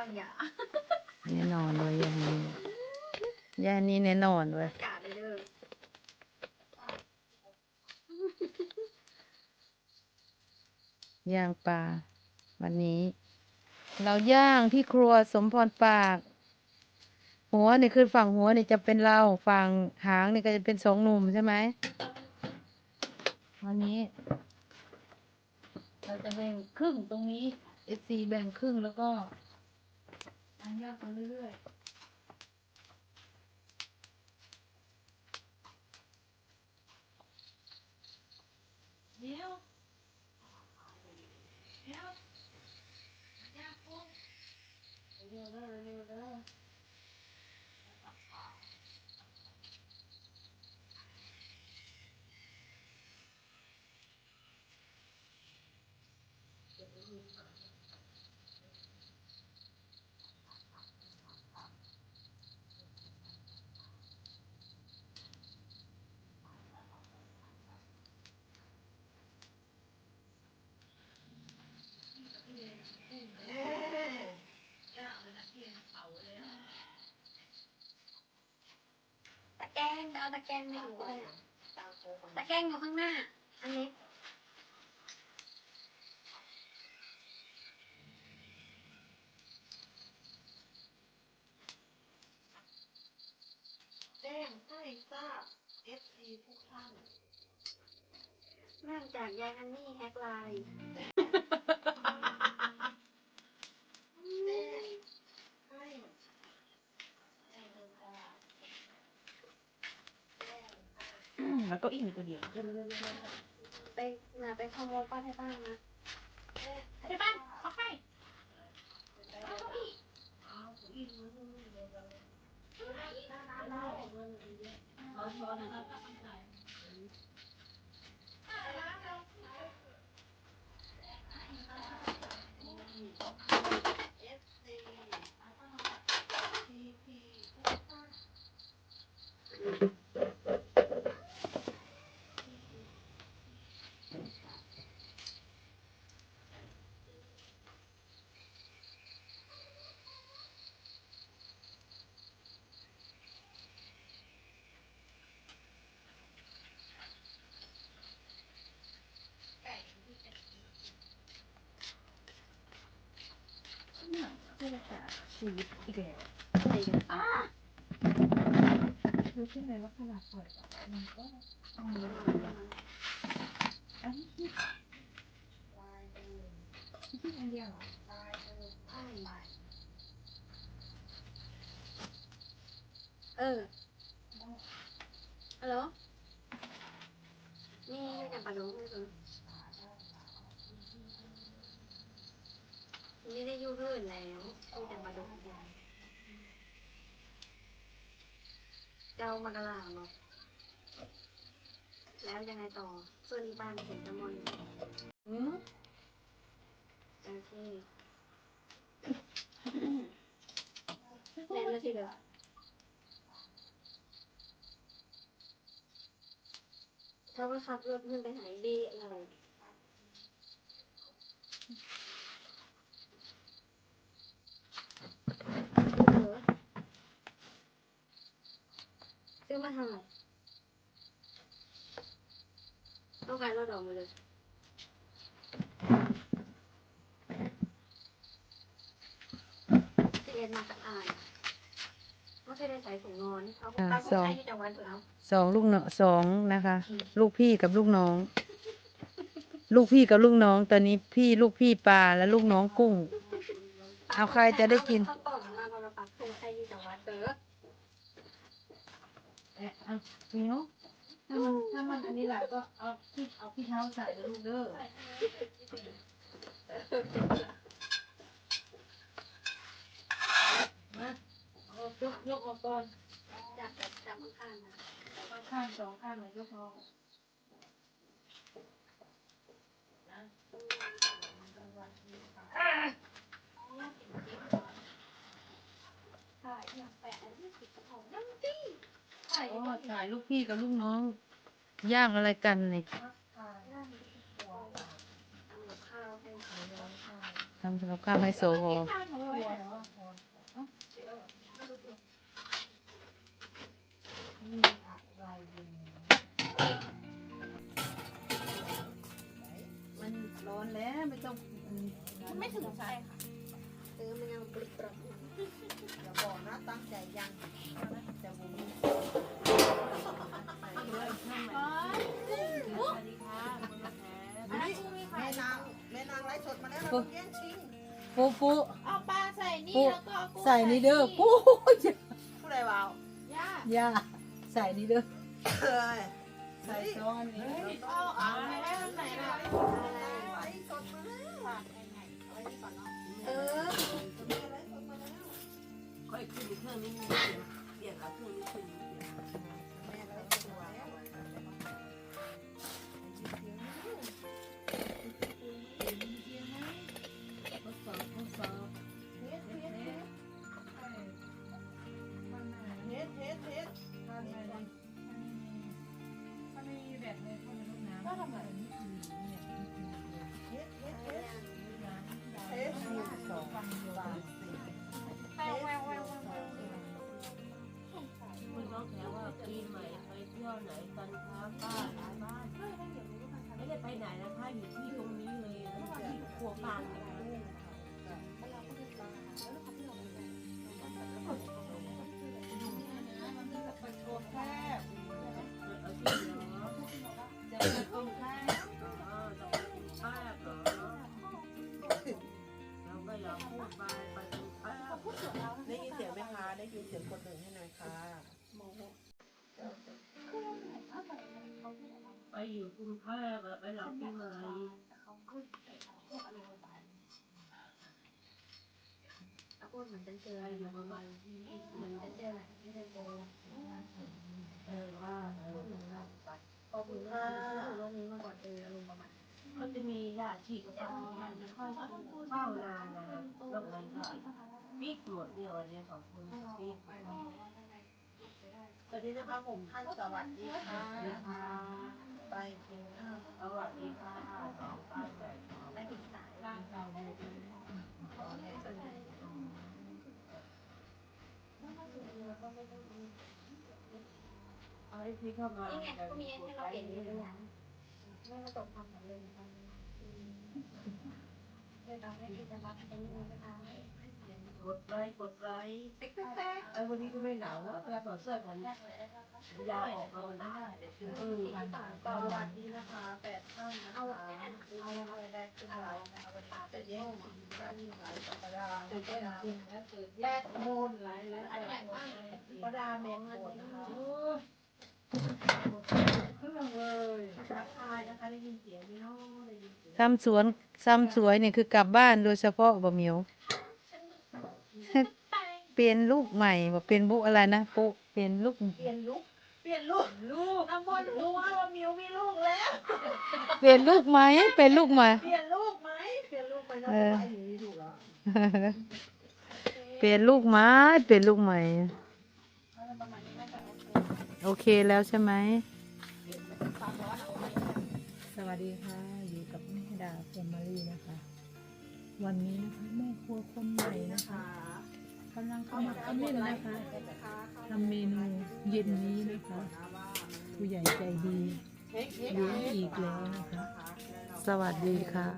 างอย่าแน่นอนเลยอย่างนี้ย่านนี้แน่นอนเลยกาดเลยเด้อย่างปลาวันนี้ เราย่างที่ครัวสมพรปาก หัวนี่คือฝั่งหัวนี่จะเป็นเราฝั่งหางนี่ก็จะเป็นสองหนุ่มใช่ไหมวันนี้ เราจะแบ่งครึ่งตรงนี้เอซีแบ่งครึ่งแล้วก็ทานยากไปเรื่อยๆเดี๋ยวเดี๋ยวย่างปุ๊บเร็วๆเร็วๆเร็วๆเร็ว ตะแกรงเอาตะแกรงไม่อยู่เลยอะตะแกรงอยู่ข้างหน้า อันนี้แจ้งให้ทราบ FC ทุกท่าน เนื่องจากยายฮันนี่แฮกไลน์ แจ้งให้แจ้งให้ทราบ แล้วก็อีกตัวเดียวไปนาไปขโมยป้าไทยบ้านนะไทยบ้านเอาไปเอาเก้าอี้ไปกันอะคือที่ไหนว่าขนาดปล่อยมันก็ต้องเยอะอันนี้ที่ที่อันเดียวเหรอเออฮัลโหลนี่อยากปลาดุ ไม่รู้ไม่ได้ยุ่งเรื่องแล้วมีแต่ปลาดุกอย่างเดียวเจ้ามากระลาเนาะแล้วยังไงต่อส่วนอีบ้านเห็นตะมอนอืมโอเคแน่นแล้วทีเดียวถ้าว่าขับรถมันไปไหนดีอะไรเหรอซื้อมาทำไม ต้องการรถออกมาเลยสิเอ็ดมาจากอ่านไม่เคยได้ใส่ถุงนอนเขาตั้งใจที่จะวันแล้วสองลูกเนาะสองนะคะ ลูกพี่กับลูกน้อง ลูกพี่กับลูกน้อง ตอนนี้พี่ลูกพี่ปลาและลูกน้องกุ้ง เอาใครจะได้กินข้าวกล่องมาบาราปักถุงใส่ที่จังหวัดเต๋อเอ๊ะเอาเหนียว ถ้ามันถ้ามันอันนี้หละก็เอาพี่เอาพี่เท้าใส่แล้วลูกเด้อมายกยกออกก่อนจับแบบจับข้างๆนะข้างสองข้างเลยยกออกใช่อย่างแปะอันนี้ติดกระเป๋าน้ำ ตี้ใช่โอ้ถ่ายลูกพี่กับลูกน้องย่างอะไรกันนี่นั่นทำกับข้าวให้ทำกับข้าวให้โซโหมันร้อนแล้วไม่ต้อง มันไม่ถึงใจค่ะเออมันยังปริ ฟ์สดมาแล้วเราต้องแย่งชิงปูปูเอาปลาใส่นี่แล้วก็เอากุ้งใส่นี่เด้อปูผู้ใดวาวย่าย่าใส่นี่เด้อเอ้ยใส่ซ้อนนี่เอาเอาไปได้มันไหนล่ะไลฟ์สดมาแล้วเออแม่ไลฟ์สดมาแล้วค่อยขึ้นเครื่องนี้เปลี่ยนแล้วเครื่องนี้ขึ้นแม่ไล ก็ท ยินเสียงคนหนึ่งให้หน่อยค่ะโมไปอยู่กรุงเทพอะไปหลับปีใหม่พูดเหมือนจะเจออะไรประมาณเหมือนจะเจออะไรไม่ได้เจอเออว่าพูดเออพอคุณเรื่องเรื่องนี้มาก่อนเจออารมณ์ประมาณก็จะมีญาติที่ก็ฟังกันไม่ค่อยเฝ้านานนะแล้วก็ ปิกหมดเนี่ยวอันนี้ของคุณปิกสวัสดีนะคะผมท่านสวัสดีค่ะไปกินข้าสวัสดีค่ะสองไป้าใหญ่ไม่ผิดสายร่างเราส่วนใหญ่เอาไอ้ที่เข้ามานี่ไงก็มีให้เราเห็นอยู่อย่างไม่ประสบความสำเร็จกันเลยวเราได้ที่จะรับเป็นมือนะคะ กดไลค์กดไลค์ติ๊กติ๊กไอ้วันนี้ก็ไม่หนาวแล้วเวลาถอดเสื้อกันแรกเลยได้แล้วยาออกมามันได้เออต่อสวัสดีนะคะแปดท่านนะคะเอาอะไรได้ขึ้นไลน์นะคะวันนี้จะแย่งชิงกันหลายสัปดาห์จะแย่งชิงและเกิดแยกโมนหลายและแปดประดาแมงโกนนะคะเครื่องเลยทักทายนะคะได้ยินเสียงไหมเนาะได้ยินเสียงซ้ำสวนซ้ำสวยเนี่ยคือกลับบ้านโดยเฉพาะบะเหมียว เปลี่ยนลูกใหม่บอกเป็นบุอะไรนะปุเปลี่ยนลูกเปลี่ยนลุกเปลี่ยนลูกลูกน้ำมนต์รู้ว่ามิวมีลูกแล้ว เปลี่ยนลูกไหมเป็นลูกใหม่เปลี่ยนลูกไหมเปลี่ยนลูกไหมนะเออไอ้หนูถูกแล้วเปลี่ยนลูกไม้เปลี่ยนลูกใหม่โอเคแล้วใช่ไหมสวัสดีค่ะ อยู่กับแม่ดาเฟมิลี่นะคะ วันนี้นะคะแม่ครัวคนใหม่นะคะ กำลังเข้ามาคอมเมนต์นะคะทำเมนูเย็นนี้นะคะ ผู้ใหญ่ใจดีเลี้ยงอีกแล้วนะคะ สวัสดีค่ะ